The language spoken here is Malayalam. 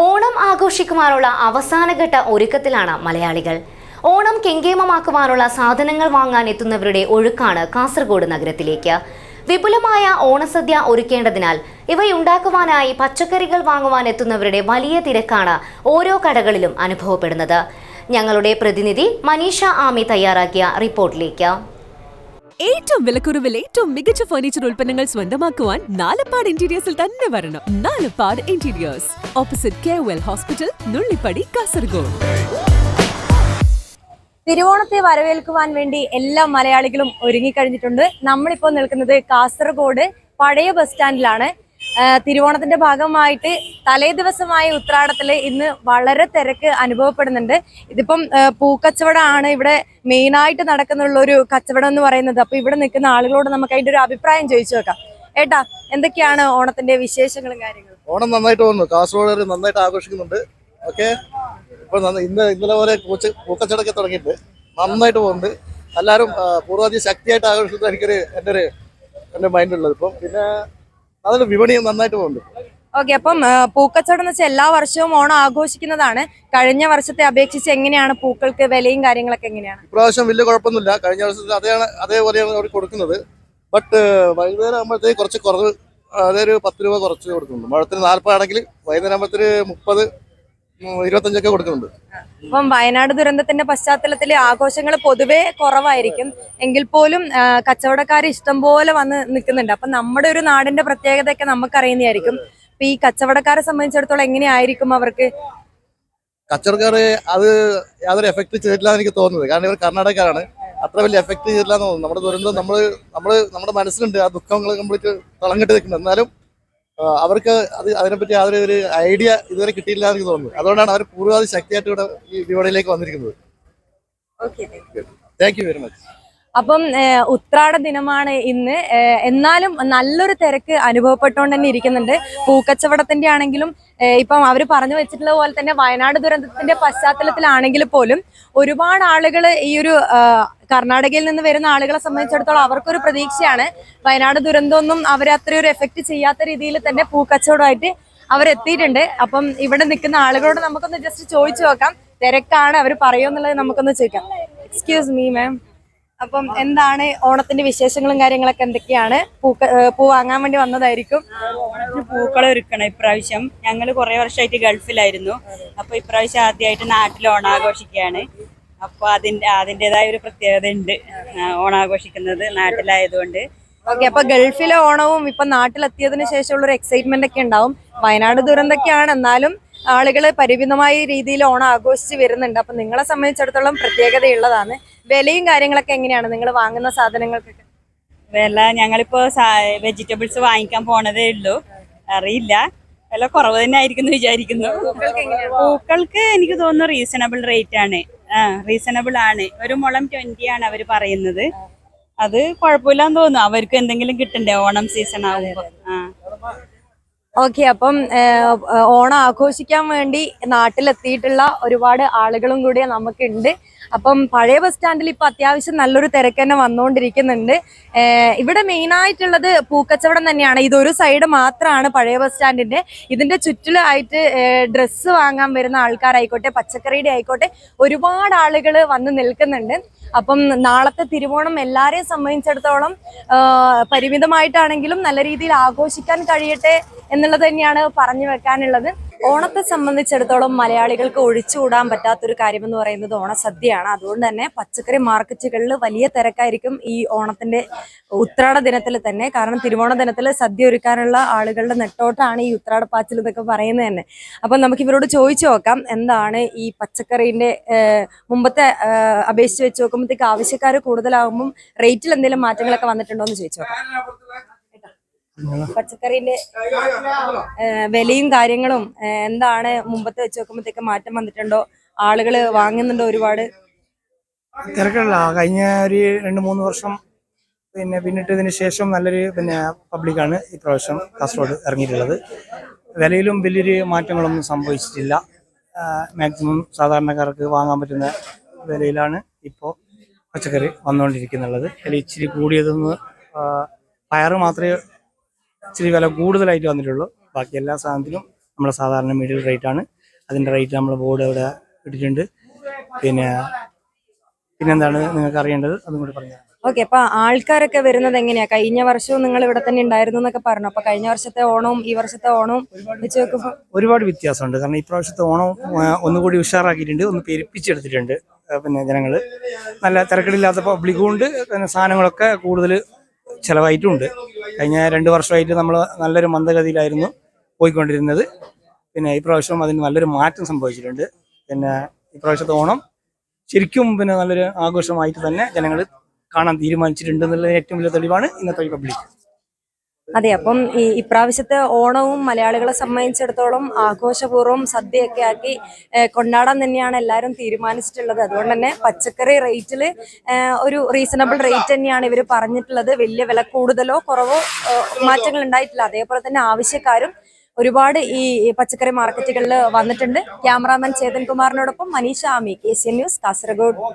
ഓണം ആഘോഷിക്കുവാനുള്ള അവസാനഘട്ട ഒരുക്കത്തിലാണ് മലയാളികൾ. ഓണം കെങ്കേമമാക്കുവാനുള്ള സാധനങ്ങൾ വാങ്ങാൻ എത്തുന്നവരുടെ ഒഴുക്കാണ് കാസർഗോഡ് നഗരത്തിലേക്ക്. വിപുലമായ ഓണസദ്യ ഒരുക്കേണ്ടതിനാൽ ഇവയുണ്ടാക്കുവാനായി പച്ചക്കറികൾ വാങ്ങുവാൻ എത്തുന്നവരുടെ വലിയ തിരക്കാണ് ഓരോ കടകളിലും അനുഭവപ്പെടുന്നത്. ഞങ്ങളുടെ പ്രതിനിധി മനീഷ ആമി തയ്യാറാക്കിയ റിപ്പോർട്ടിലേക്ക്. ഏറ്റവും വിലക്കുറവിൽ ഏറ്റവും മികച്ച ഫർണിച്ചർ ഉൽപ്പന്നങ്ങൾ സ്വന്തമാക്കുവാൻ നാലപ്പാട് ഇന്റീരിയേഴ്സിൽ തന്നെ വരണം. Nalappad interiors opposite K well hospital Nullippady Kasaragod. തിരുവോണത്തെ വരവേൽക്കുവാൻ വേണ്ടി എല്ലാ മലയാളികളും ഒരുങ്ങിക്കഴിഞ്ഞിട്ടുണ്ട്. നമ്മളിപ്പോൾ നിൽക്കുന്നത് കാസർഗോഡ് പഴയ ബസ് സ്റ്റാൻഡിലാണ് തിരുവോണത്തിന്റെ ഭാഗമായിട്ട് തലേ ദിവസമായ ഉത്രാടത്തിൽ ഇന്ന് വളരെ തിരക്ക് അനുഭവപ്പെടുന്നുണ്ട്. ഇതിപ്പം പൂക്കച്ചവടമാണ് ഇവിടെ മെയിനായിട്ട് നടക്കുന്നുള്ള ഒരു കച്ചവടം എന്ന് പറയുന്നത്. അപ്പൊ ഇവിടെ നിൽക്കുന്ന ആളുകളോട് നമുക്ക് അതിന്റെ ഒരു അഭിപ്രായം ചോദിച്ചു വെക്കാം ഏട്ടാ എന്തൊക്കെയാണ് ഓണത്തിന്റെ വിശേഷങ്ങളും കാര്യങ്ങളും? ഓണം നന്നായിട്ട് വന്നു. കാസർഗോഡ് നന്നായിട്ട് ആഘോഷിക്കുന്നുണ്ട്. ഓക്കെ? ഇപ്പൊ ഇന്ന് ഇന്നലെ പോലെ പൂച്ച പൂക്കച്ചടക്കെ തുടങ്ങിയിട്ടുണ്ട്. നന്നായിട്ട് പോകുന്നുണ്ട്. എല്ലാവരും പൂർവാധികം പൂർവാധി ശക്തിയായിട്ട് ആഘോഷിക്കുന്നത് എനിക്കൊരു എന്റെ ഒരു എന്റെ മൈൻഡുള്ളത് ഇപ്പം പിന്നെ അതിന് വിപണി നന്നായിട്ട് പോകുന്നുണ്ട് ഓക്കെ അപ്പം പൂക്കച്ചവടം എന്ന് വെച്ചാൽ എല്ലാ വർഷവും ഓണം ആഘോഷിക്കുന്നതാണ്. കഴിഞ്ഞ വർഷത്തെ അപേക്ഷിച്ച് എങ്ങനെയാണ് പൂക്കൾക്ക് വിലയും കാര്യങ്ങളൊക്കെ എങ്ങനെയാണ്? ഇപ്രാവശ്യം വലിയ കുഴപ്പമൊന്നുമില്ല. കഴിഞ്ഞ വർഷത്തിൽ അതേയാണ് അതേപോലെയാണ് അവർ കൊടുക്കുന്നത്. ബട്ട് വൈകുന്നേരം ആകുമ്പോഴത്തേക്ക് കുറച്ച് കുറവ് അതൊരു പത്ത് രൂപ കുറച്ച് കൊടുക്കുന്നുണ്ട്. മഴത്തിന് നാൽപ്പതാണെങ്കിൽ വൈകുന്നേരം ആകുമ്പോഴത്തേക്ക് മുപ്പത് ഇരുപത്തഞ്ചൊക്കെ കൊടുക്കുന്നുണ്ട്. അപ്പം വയനാട് ദുരന്തത്തിന്റെ പശ്ചാത്തലത്തിൽ ആഘോഷങ്ങൾ പൊതുവെ കുറവായിരിക്കും. എങ്കിൽ പോലും കച്ചവടക്കാർ ഇഷ്ടം പോലെ വന്ന് നിൽക്കുന്നുണ്ട്. അപ്പം നമ്മുടെ ഒരു നാടിന്റെ പ്രത്യേകതയൊക്കെ നമുക്ക് അറിയുന്നതായിരിക്കും അപ്പൊ ഈ കച്ചവടക്കാരെ സംബന്ധിച്ചിടത്തോളം എങ്ങനെയായിരിക്കും അവർക്ക്? കച്ചവടക്കാര് അത് യാതൊരു എഫക്ട് ചെയ്തിട്ടില്ല എനിക്ക് തോന്നുന്നത്. കാരണം ഇവർ കർണാടകക്കാരാണ്. അത്ര വലിയ എഫക്ട് ചെയ്തിട്ടില്ല എന്ന് തോന്നുന്നു. നമ്മുടെ ദുരന്തം നമ്മൾ നമ്മൾ നമ്മുടെ മനസ്സിലുണ്ട്. ആ ദുഃഖങ്ങൾ കംപ്ലീറ്റ് തളങ്ങിട്ട് നിൽക്കുന്നത് എന്നാലും അവർക്ക് അത് അതിനെപ്പറ്റി യാതൊരു ഒരു ഐഡിയ ഇതുവരെ കിട്ടിയില്ല എന്ന് തോന്നുന്നു. അതുകൊണ്ടാണ് അവർ പൂർവാധി ശക്തിയായിട്ട് ഇവിടെ ഈ വിപണിയിലേക്ക് വന്നിരിക്കുന്നത്. താങ്ക് യു വെരി മച്ച് അപ്പം ഉത്രാട ദിനമാണ് ഇന്ന്. എന്നാലും നല്ലൊരു തിരക്ക് അനുഭവപ്പെട്ടുകൊണ്ട് തന്നെ ഇരിക്കുന്നുണ്ട്. പൂക്കച്ചവടത്തിന്റെ ആണെങ്കിലും ഇപ്പം അവർ പറഞ്ഞു വെച്ചിട്ടുള്ള പോലെ തന്നെ വയനാട് ദുരന്തത്തിന്റെ പശ്ചാത്തലത്തിലാണെങ്കിൽ പോലും ഒരുപാട് ആളുകൾ ഈ ഒരു കർണാടകയിൽ നിന്ന് വരുന്ന ആളുകളെ സംബന്ധിച്ചിടത്തോളം അവർക്കൊരു പ്രതീക്ഷയാണ്. വയനാട് ദുരന്തമൊന്നും അവരെ അത്രയൊരു എഫക്റ്റ് ചെയ്യാത്ത രീതിയിൽ തന്നെ പൂക്കച്ചവടമായിട്ട് അവരെത്തിയിട്ടുണ്ട് അപ്പം ഇവിടെ നിൽക്കുന്ന ആളുകളോട് നമുക്കൊന്ന് ജസ്റ്റ് ചോദിച്ചു നോക്കാം. തിരക്കാണ് അവർ പറയുമെന്നുള്ളത് നമുക്കൊന്ന് ചോദിക്കാം. എക്സ്ക്യൂസ് മീ മാം അപ്പം എന്താണ് ഓണത്തിന്റെ വിശേഷങ്ങളും കാര്യങ്ങളൊക്കെ എന്തൊക്കെയാണ്? പൂക്ക പൂ വാങ്ങാൻ വേണ്ടി വന്നതായിരിക്കും. ഓണത്തിന് പൂക്കളം ഒരുക്കണം ഇപ്രാവശ്യം. ഞങ്ങൾ കുറെ വർഷമായിട്ട് ഗൾഫിലായിരുന്നു. അപ്പൊ ഇപ്രാവശ്യം ആദ്യമായിട്ട് നാട്ടിൽ ഓണാഘോഷിക്കുകയാണ് അപ്പൊ അതിന്റെ അതിന്റെതായ ഒരു പ്രത്യേകത ഉണ്ട് ഓണാഘോഷിക്കുന്നത് നാട്ടിലായതുകൊണ്ട്. ഓക്കെ അപ്പൊ ഗൾഫിലെ ഓണവും ഇപ്പൊ നാട്ടിലെത്തിയതിനു ശേഷമുള്ള ഒരു എക്സൈറ്റ്മെന്റ് ഒക്കെ ഉണ്ടാവും. വയനാട് ദുരന്തൊക്കെയാണ് എന്നാലും ആളുകൾ പരിമിതമായ രീതിയിൽ ഓണം ആഘോഷിച്ച് വരുന്നുണ്ട്. അപ്പൊ നിങ്ങളെ സംബന്ധിച്ചിടത്തോളം പ്രത്യേകതയുള്ളതാണ്. വിലയും കാര്യങ്ങളൊക്കെ എങ്ങനെയാണ്? നിങ്ങൾ വാങ്ങുന്ന സാധനങ്ങൾക്കൊക്കെ. വില ഞങ്ങളിപ്പോ വെജിറ്റബിൾസ് വാങ്ങിക്കാൻ പോണതേ ഉള്ളൂ. അറിയില്ല. വില കുറവ് തന്നെ ആയിരിക്കും എന്ന് വിചാരിക്കുന്നു. പൂക്കൾക്ക് എനിക്ക് തോന്നുന്നു റീസണബിൾ റേറ്റ് ആണ്. ആ റീസണബിൾ ആണ്. ഒരു മുളം ട്വന്റി ആണ് അവർ പറയുന്നത്. അത് കുഴപ്പമില്ലാന്ന് തോന്നുന്നു. അവർക്ക് എന്തെങ്കിലും കിട്ടണ്ടേ? ഓണം സീസൺ ആകുമ്പോ ആ. ഓക്കെ അപ്പം ഓണം ആഘോഷിക്കാൻ വേണ്ടി നാട്ടിലെത്തിയിട്ടുള്ള ഒരുപാട് ആളുകളും കൂടി നമുക്കുണ്ട്. അപ്പം പഴയ ബസ് സ്റ്റാൻഡിൽ ഇപ്പൊ അത്യാവശ്യം നല്ലൊരു തിരക്ക് തന്നെ വന്നുകൊണ്ടിരിക്കുന്നുണ്ട്. ഇവിടെ മെയിൻ ആയിട്ടുള്ളത് പൂക്കച്ചവടം തന്നെയാണ്. ഇതൊരു സൈഡ് മാത്രമാണ് പഴയ ബസ് സ്റ്റാൻഡിന്റെ. ഇതിന്റെ ചുറ്റിലായിട്ട് ഡ്രസ്സ് വാങ്ങാൻ വരുന്ന ആൾക്കാരായിക്കോട്ടെ പച്ചക്കറിയുടെ ആയിക്കോട്ടെ ഒരുപാട് ആളുകൾ വന്ന് നിൽക്കുന്നുണ്ട്. അപ്പം നാളത്തെ തിരുവോണം എല്ലാരെയും സംബന്ധിച്ചിടത്തോളം പരിമിതമായിട്ടാണെങ്കിലും നല്ല രീതിയിൽ ആഘോഷിക്കാൻ കഴിയട്ടെ എന്നുള്ളത് തന്നെയാണ് പറഞ്ഞു വെക്കാനുള്ളത്. ഓണത്തെ സംബന്ധിച്ചിടത്തോളം മലയാളികൾക്ക് ഒഴിച്ചുകൂടാൻ പറ്റാത്തൊരു കാര്യമെന്ന് പറയുന്നത് ഓണസദ്യയാണ്. അതുകൊണ്ട് തന്നെ പച്ചക്കറി മാർക്കറ്റുകളിൽ വലിയ തിരക്കായിരിക്കും ഈ ഓണത്തിന്റെ ഉത്രാട ദിനത്തിൽ തന്നെ. കാരണം തിരുവോണ ദിനത്തിൽ സദ്യ ഒരുക്കാനുള്ള ആളുകളുടെ നെട്ടോട്ടാണ് ഈ ഉത്രാട പാച്ചിൽ എന്നൊക്കെ പറയുന്നത് തന്നെ. അപ്പം നമുക്ക് ഇവരോട് ചോദിച്ചു നോക്കാം എന്താണ് ഈ പച്ചക്കറിന്റെ മുമ്പത്തെ അപേക്ഷിച്ച് വെച്ച് നോക്കുമ്പോഴത്തേക്ക് ആവശ്യക്കാർ കൂടുതലാകുമ്പം റേറ്റിൽ എന്തെങ്കിലും മാറ്റങ്ങളൊക്കെ വന്നിട്ടുണ്ടോ എന്ന് ചോദിച്ചു നോക്കാം. പച്ചക്കറീന്റെ വിലയും കാര്യങ്ങളും എന്താണ് മുമ്പത്തെ വെച്ച് നോക്കുമ്പോഴത്തേക്ക് മാറ്റം വന്നിട്ടുണ്ടോ? ആളുകൾ വാങ്ങുന്നുണ്ടോ ഒരുപാട്? തിരക്കുള്ള കഴിഞ്ഞ ഒരു രണ്ട് മൂന്ന് വർഷം പിന്നെ പിന്നിട്ടതിന് ശേഷം നല്ലൊരു പിന്നെ പബ്ലിക്കാണ് ഇപ്രാവശ്യം കാസർഗോഡ് ഇറങ്ങിയിട്ടുള്ളത്. വിലയിലും വലിയൊരു മാറ്റങ്ങളൊന്നും സംഭവിച്ചിട്ടില്ല. മാക്സിമം സാധാരണക്കാർക്ക് വാങ്ങാൻ പറ്റുന്ന വിലയിലാണ് ഇപ്പോൾ പച്ചക്കറി വന്നുകൊണ്ടിരിക്കുന്നുള്ളത്. അതിൽ ഇച്ചിരി കൂടിയതൊന്ന് പയറ് മാത്രമേ ഇച്ചിരി വില കൂടുതലായിട്ട് വന്നിട്ടുള്ളൂ. ബാക്കി എല്ലാ സാധനത്തിലും നമ്മുടെ സാധാരണ മിഡിൽ റേറ്റ് ആണ്. അതിന്റെ റേറ്റ് നമ്മൾ ബോർഡ് ഇവിടെ ഇട്ടിട്ടുണ്ട്. പിന്നെ പിന്നെന്താണ് നിങ്ങൾക്ക് അറിയേണ്ടത്? അതും കൂടി പറഞ്ഞു ഓക്കെ അപ്പൊ ആൾക്കാരൊക്കെ വരുന്നത് എങ്ങനെയാ? കഴിഞ്ഞ വർഷവും നിങ്ങൾ ഇവിടെ തന്നെ ഉണ്ടായിരുന്നു എന്നൊക്കെ പറഞ്ഞു. അപ്പൊ കഴിഞ്ഞ വർഷത്തെ ഓണവും ഈ വർഷത്തെ ഓണവും വെച്ച് നോക്കുമ്പോൾ ഒരുപാട് വ്യത്യാസമുണ്ട്. കാരണം ഇപ്രാവശ്യത്തെ ഓണം ഒന്നുകൂടി ഉഷാറാക്കിയിട്ടുണ്ട്. ഒന്ന് പെരുപ്പിച്ചെടുത്തിട്ടുണ്ട് പിന്നെ ജനങ്ങൾ നല്ല തിരക്കടില്ലാത്ത പബ്ലിക്കും ഉണ്ട്. പിന്നെ സാധനങ്ങളൊക്കെ കൂടുതൽ ചിലവായിട്ടുമുണ്ട് കഴിഞ്ഞ രണ്ട് വർഷമായിട്ട് നമ്മൾ നല്ലൊരു മന്ദഗതിയിലായിരുന്നു പോയിക്കൊണ്ടിരുന്നത്. പിന്നെ ഈ പ്രാവശ്യം അതിന് നല്ലൊരു മാറ്റം സംഭവിച്ചിട്ടുണ്ട്. പിന്നെ ഈ പ്രാവശ്യത്തെ ഓണം ശരിക്കും പിന്നെ നല്ലൊരു ആഘോഷമായിട്ട് തന്നെ ജനങ്ങൾ കാണാൻ തീരുമാനിച്ചിട്ടുണ്ട് എന്നുള്ളതിന് ഏറ്റവും വലിയ തെളിവാണ് ഇന്നത്തെ പബ്ലിക് അതെ അപ്പം ഈ ഇപ്രാവശ്യത്തെ ഓണവും മലയാളികളെ സംബന്ധിച്ചിടത്തോളം ആഘോഷപൂർവം സദ്യയൊക്കെ ആക്കി കൊണ്ടാടാൻ തന്നെയാണ് എല്ലാവരും തീരുമാനിച്ചിട്ടുള്ളത്. അതുകൊണ്ട് തന്നെ പച്ചക്കറി റേറ്റിൽ ഒരു റീസണബിൾ റേറ്റ് തന്നെയാണ് ഇവർ പറഞ്ഞിട്ടുള്ളത്. വലിയ വില കൂടുതലോ കുറവോ മാറ്റങ്ങൾ ഉണ്ടായിട്ടില്ല. അതേപോലെ തന്നെ ആവശ്യക്കാരും ഒരുപാട് ഈ പച്ചക്കറി മാർക്കറ്റുകളിൽ വന്നിട്ടുണ്ട്. Cameraman Chethan കുമാറിനോടൊപ്പം Manisha Ami K C news Kasaragod.